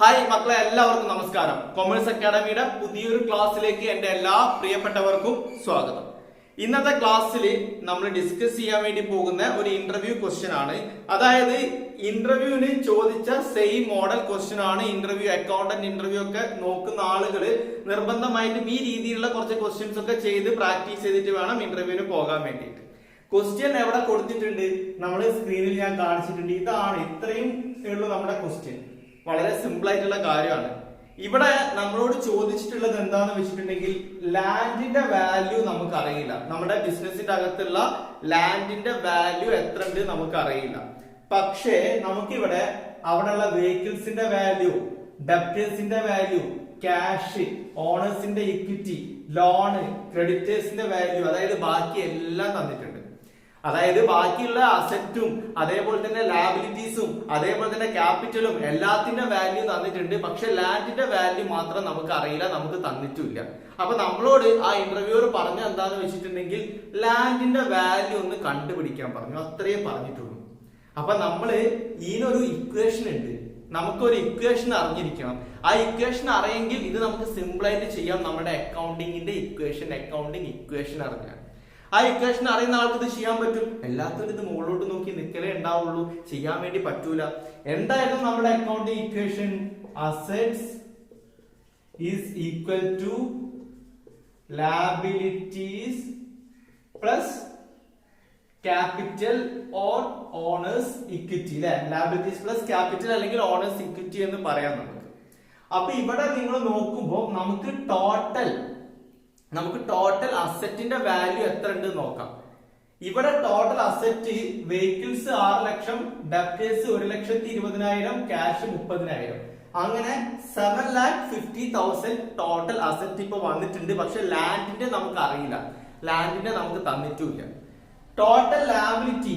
Hi മക്കളെ എല്ലാവർക്കും നമസ്കാരം. കൊമേഴ്സ് അക്കാഡമിയുടെ പുതിയൊരു ക്ലാസ്സിലേക്ക് എന്റെ എല്ലാ പ്രിയപ്പെട്ടവർക്കും സ്വാഗതം. ഇന്നത്തെ ക്ലാസ്സിൽ നമ്മൾ ഡിസ്കസ് ചെയ്യാൻ വേണ്ടി പോകുന്ന ഒരു ഇന്റർവ്യൂ ക്വസ്റ്റ്യൻ ആണ്. അതായത് ഇന്റർവ്യൂവിന് ചോദിച്ച സെയിം മോഡൽ ക്വസ്റ്റ്യൻ ആണ് ഇന്റർവ്യൂ അക്കൗണ്ടന്റ് ഇന്റർവ്യൂ ഒക്കെ നോക്കുന്ന ആളുകൾ നിർബന്ധമായിട്ടും ഈ രീതിയിലുള്ള കുറച്ച് ക്വസ്റ്റ്യൻസ് ഒക്കെ ചെയ്ത് പ്രാക്ടീസ് ചെയ്തിട്ട് വേണം ഇന്റർവ്യൂവിന് പോകാൻ വേണ്ടിയിട്ട്. ക്വസ്റ്റ്യൻ എവിടെ കൊടുത്തിട്ടുണ്ട്? നമ്മൾ സ്ക്രീനിൽ ഞാൻ കാണിച്ചിട്ടുണ്ട്. ഇതാണ് ഇത്രയും ഉള്ളൂ നമ്മുടെ ക്വസ്റ്റ്യൻ വളരെ സിമ്പിൾ ആയിട്ടുള്ള കാര്യമാണ്. ഇവിടെ നമ്മളോട് ചോദിച്ചിട്ടുള്ളത് എന്താന്ന് വെച്ചിട്ടുണ്ടെങ്കിൽ ലാൻഡിന്റെ വാല്യൂ നമുക്ക് അറിയില്ല നമ്മുടെ ബിസിനസിന്റെ അകത്തുള്ള ലാൻഡിന്റെ വാല്യൂ എത്ര ഉണ്ട് നമുക്ക് അറിയില്ല പക്ഷേ നമുക്കിവിടെ അവിടെയുള്ള വെഹിക്കിൾസിന്റെ വാല്യൂ ഡെപ്റ്റേഴ്സിന്റെ വാല്യൂ ക്യാഷ് ഓണേഴ്സിന്റെ ഇക്വിറ്റി ലോണ് ക്രെഡിറ്റേഴ്സിന്റെ വാല്യൂ അതായത് ബാക്കി എല്ലാം തന്നിട്ടുണ്ട്. അതായത് ബാക്കിയുള്ള അസറ്റും അതേപോലെ തന്നെ ലാബിലിറ്റീസും അതേപോലെ തന്നെ ക്യാപിറ്റലും എല്ലാത്തിന്റെ വാല്യൂ തന്നിട്ടുണ്ട്. പക്ഷെ ലാൻഡിന്റെ വാല്യൂ മാത്രം നമുക്ക് അറിയില്ല നമുക്ക് തന്നിട്ടില്ല അപ്പൊ നമ്മളോട് ആ ഇന്റർവ്യൂവർ പറഞ്ഞ എന്താന്ന് വെച്ചിട്ടുണ്ടെങ്കിൽ ലാൻഡിന്റെ വാല്യൂ ഒന്ന് കണ്ടുപിടിക്കാൻ പറഞ്ഞു. അത്രയേ പറഞ്ഞിട്ടുള്ളൂ. അപ്പൊ നമ്മൾ ഇതിനൊരു ഇക്വേഷൻ ഉണ്ട്. നമുക്കൊരു ഇക്വേഷൻ അറിഞ്ഞിരിക്കണം. ആ ഇക്വേഷൻ അറിയെങ്കിൽ ഇത് നമുക്ക് സിമ്പിളായിട്ട് ചെയ്യാം. നമ്മുടെ അക്കൗണ്ടിങ്ങിന്റെ ഇക്വേഷൻ അക്കൗണ്ടിങ് ഇക്വേഷൻ അറിഞ്ഞാൽ. ആ ഇക്വേഷൻ അറിയുന്ന ആൾക്ക് ഇത് ചെയ്യാൻ പറ്റും. എല്ലാത്തിനും ഇത് മുകളിലോട്ട് നോക്കി നിൽക്കലേ ഉണ്ടാവുള്ളൂ. ചെയ്യാൻ വേണ്ടി പറ്റൂല. എന്തായിരുന്നു നമ്മുടെ account equation assets is equal to liabilities plus capital or owners equity അല്ലെ ലാബിലിറ്റീസ് പ്ലസ് ക്യാപിറ്റൽ അല്ലെങ്കിൽ ഓണേഴ്സ് ഇക്വിറ്റി എന്ന് പറയാം നമുക്ക്. അപ്പൊ ഇവിടെ നിങ്ങൾ നോക്കുമ്പോൾ നമുക്ക് ടോട്ടൽ നമുക്ക് ടോട്ടൽ അസറ്റിന്റെ വാല്യൂ എത്ര ഉണ്ട് നോക്കാം. ഇവിടെ ടോട്ടൽ അസറ്റ് വെഹിക്കിൾസ് ആറ് ലക്ഷം ഡെപ്റ്റേഴ്സ് ഒരു ലക്ഷത്തി ഇരുപതിനായിരം ക്യാഷ് മുപ്പതിനായിരം. അങ്ങനെ seven lakh fifty thousand total asset ഇപ്പൊ വന്നിട്ടുണ്ട്. പക്ഷെ ലാൻഡിന്റെ നമുക്ക് അറിയില്ല. ലാൻഡിന്റെ നമുക്ക് തന്നിട്ടുമില്ല. ടോട്ടൽ ലാബിലിറ്റി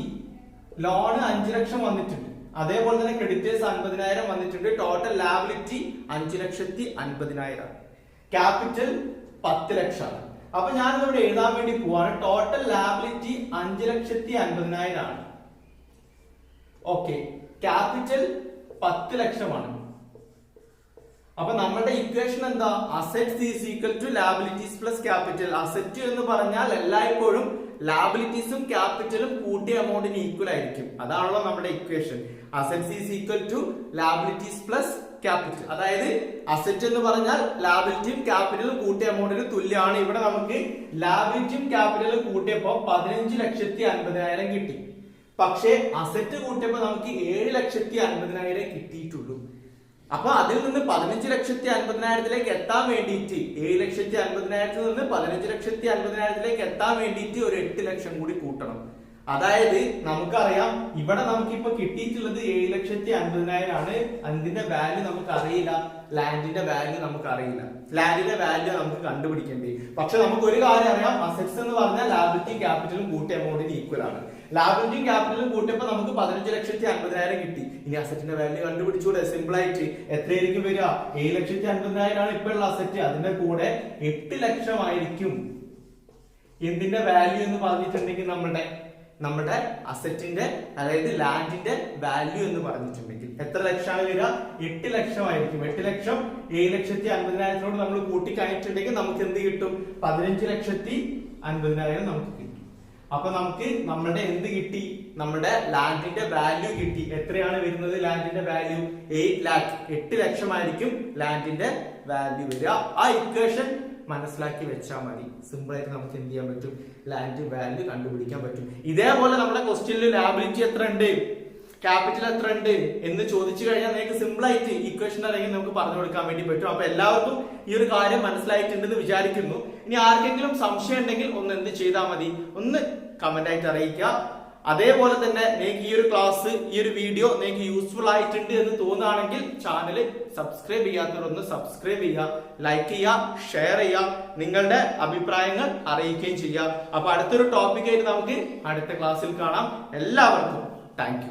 ലോണ് അഞ്ചു ലക്ഷം വന്നിട്ടുണ്ട്. അതേപോലെ തന്നെ ക്രെഡിറ്റേഴ്സ് അൻപതിനായിരം വന്നിട്ടുണ്ട്. ടോട്ടൽ ലാബിലിറ്റി അഞ്ചു ലക്ഷത്തി അൻപതിനായിരം. ക്യാപിറ്റൽ പത്ത് ലക്ഷമാണ്. അപ്പൊ ഞാനിവിടെ എഴുതാൻ വേണ്ടി പോവാണ്. ടോട്ടൽ ലാബിലിറ്റി അഞ്ച് ലക്ഷത്തി അൻപതിനായിരം ആണ് ഓക്കെ ക്യാപിറ്റൽ പത്ത് ലക്ഷമാണ്. അപ്പൊ നമ്മുടെ ഇക്വേഷൻ എന്താ? Asset is equal to liabilities plus capital asset എന്ന് പറഞ്ഞാൽ എല്ലായ്പ്പോഴും ലാബിലിറ്റീസും ക്യാപിറ്റലും കൂട്ടിയ എമൗണ്ടിന് ഈക്വൽ ആയിരിക്കും. അതാണല്ലോ നമ്മുടെ equation assets is equal to liabilities plus capital അതായത് അസറ്റ് എന്ന് പറഞ്ഞാൽ ലാബിലിറ്റിയും ക്യാപിറ്റലും കൂട്ടിയ എമൗണ്ടിന് തുല്യമാണ്. ഇവിടെ നമുക്ക് ലാബിലിറ്റിയും ക്യാപിറ്റലും കൂട്ടിയപ്പോ പതിനഞ്ച് ലക്ഷത്തി അൻപതിനായിരം കിട്ടി. പക്ഷേ അസറ്റ് കൂട്ടിയപ്പോ നമുക്ക് ഏഴ് ലക്ഷത്തി അൻപതിനായിരം കിട്ടിയിട്ടുള്ളൂ. അപ്പൊ അതിൽ നിന്ന് പതിനഞ്ച് ലക്ഷത്തി അൻപതിനായിരത്തിലേക്ക് എത്താൻ വേണ്ടിയിട്ട് ഏഴ് ലക്ഷത്തി അൻപതിനായിരത്തിൽ നിന്ന് പതിനഞ്ച് ലക്ഷത്തി അൻപതിനായിരത്തിലേക്ക് എത്താൻ വേണ്ടിയിട്ട് ഒരു എട്ട് ലക്ഷം കൂടി കൂട്ടണം. അതായത് നമുക്കറിയാം ഇവിടെ നമുക്കിപ്പോ കിട്ടിയിട്ടുള്ളത് ഏഴ് ലക്ഷത്തി അൻപതിനായിരം ആണ് അതിന്റെ വാല്യൂ നമുക്ക് അറിയില്ല ലാൻഡിന്റെ വാല്യൂ നമുക്ക് അറിയില്ല ലാൻഡിന്റെ വാല്യൂ നമുക്ക് കണ്ടുപിടിക്കേണ്ടി പക്ഷെ നമുക്ക് ഒരു കാര്യം അറിയാം. അസെറ്റ്സ് എന്ന് പറഞ്ഞാൽ ലാബിലിറ്റി ക്യാപിറ്റലും കൂട്ടിയ എമൗണ്ടിന് ഈക്വൽ ആണ്. ലാബിലിറ്റിയും ക്യാപിറ്റലും കൂട്ടിയപ്പോ നമുക്ക് പതിനഞ്ച് ലക്ഷത്തി അൻപതിനായിരം കിട്ടി. ഇനി അസറ്റിന്റെ വാല്യൂ കണ്ടുപിടിച്ചുകൂടെ? സിമ്പിൾ ആയിട്ട് എത്രയായിരിക്കും വരിക? ഏഴ് ലക്ഷത്തി അൻപതിനായിരം ആണ് ഇപ്പോഴുള്ള അസറ്റ് അതിന്റെ കൂടെ എട്ട് ലക്ഷമായിരിക്കും എന്തിന്റെ വാല്യൂ എന്ന് പറഞ്ഞിട്ടുണ്ടെങ്കിൽ നമ്മുടെ നമ്മുടെ അസറ്റിന്റെ അതായത് ലാൻഡിന്റെ വാല്യൂ എന്ന് പറഞ്ഞിട്ടുണ്ടെങ്കിൽ എത്ര ലക്ഷമാണ് വരിക? എട്ട് ലക്ഷമായിരിക്കും. എട്ട് ലക്ഷം ഏഴ് ലക്ഷത്തി അൻപതിനായിരത്തിനോട് നമ്മൾ കൂട്ടിക്കഴിഞ്ഞിട്ടുണ്ടെങ്കിൽ നമുക്ക് എന്ത് കിട്ടും? പതിനഞ്ച് ലക്ഷത്തി അൻപതിനായിരം നമുക്ക് കിട്ടും. അപ്പൊ നമുക്ക് നമ്മുടെ എന്ത് കിട്ടി? നമ്മുടെ ലാൻഡിന്റെ വാല്യൂ കിട്ടി. എത്രയാണ് വരുന്നത് ലാൻഡിന്റെ വാല്യൂ എയ്റ്റ് ലാക്ക്. എട്ട് ലക്ഷമായിരിക്കും ലാൻഡിന്റെ വാല്യൂ വരിക. ആ ഇക്വേഷൻ മനസ്സിലാക്കി വെച്ചാൽ മതി. സിമ്പിൾ ആയിട്ട് നമുക്ക് എന്ത് ചെയ്യാൻ പറ്റും? ലാൻഡ് വാല്യൂ കണ്ടുപിടിക്കാൻ പറ്റും. ഇതേപോലെ നമ്മുടെ ക്വസ്റ്റ്യനിൽ ലാബിലിറ്റി എത്ര ഉണ്ട് ക്യാപിറ്റൽ എത്ര ഉണ്ട് എന്ന് ചോദിച്ചു കഴിഞ്ഞാൽ നിങ്ങൾക്ക് സിമ്പിൾ ആയിട്ട് ഇക്വേഷൻ അല്ലെങ്കിൽ നമുക്ക് പറഞ്ഞു കൊടുക്കാൻ വേണ്ടി പറ്റും. അപ്പൊ എല്ലാവർക്കും ഈ ഒരു കാര്യം മനസ്സിലായിട്ടുണ്ടെന്ന് വിചാരിക്കുന്നു. ഇനി ആർക്കെങ്കിലും സംശയം ഉണ്ടെങ്കിൽ ഒന്ന് എന്ത് ചെയ്താൽ മതി? ഒന്ന് കമന്റ് ആയിട്ട് അറിയിക്കുക. അതേപോലെ തന്നെ നിങ്ങൾക്ക് ഈ ഒരു ക്ലാസ് ഈ ഒരു വീഡിയോ നിങ്ങൾക്ക് യൂസ്ഫുൾ ആയിട്ടുണ്ട് എന്ന് തോന്നുകയാണെങ്കിൽ ചാനൽ സബ്സ്ക്രൈബ് ചെയ്യാത്തവരൊന്ന് സബ്സ്ക്രൈബ് ചെയ്യുക ലൈക്ക് ചെയ്യുക ഷെയർ ചെയ്യുക നിങ്ങളുടെ അഭിപ്രായങ്ങൾ അറിയിക്കുകയും ചെയ്യുക. അപ്പൊ അടുത്തൊരു ടോപ്പിക്കായിട്ട് നമുക്ക് അടുത്ത ക്ലാസ്സിൽ കാണാം. എല്ലാവർക്കും താങ്ക്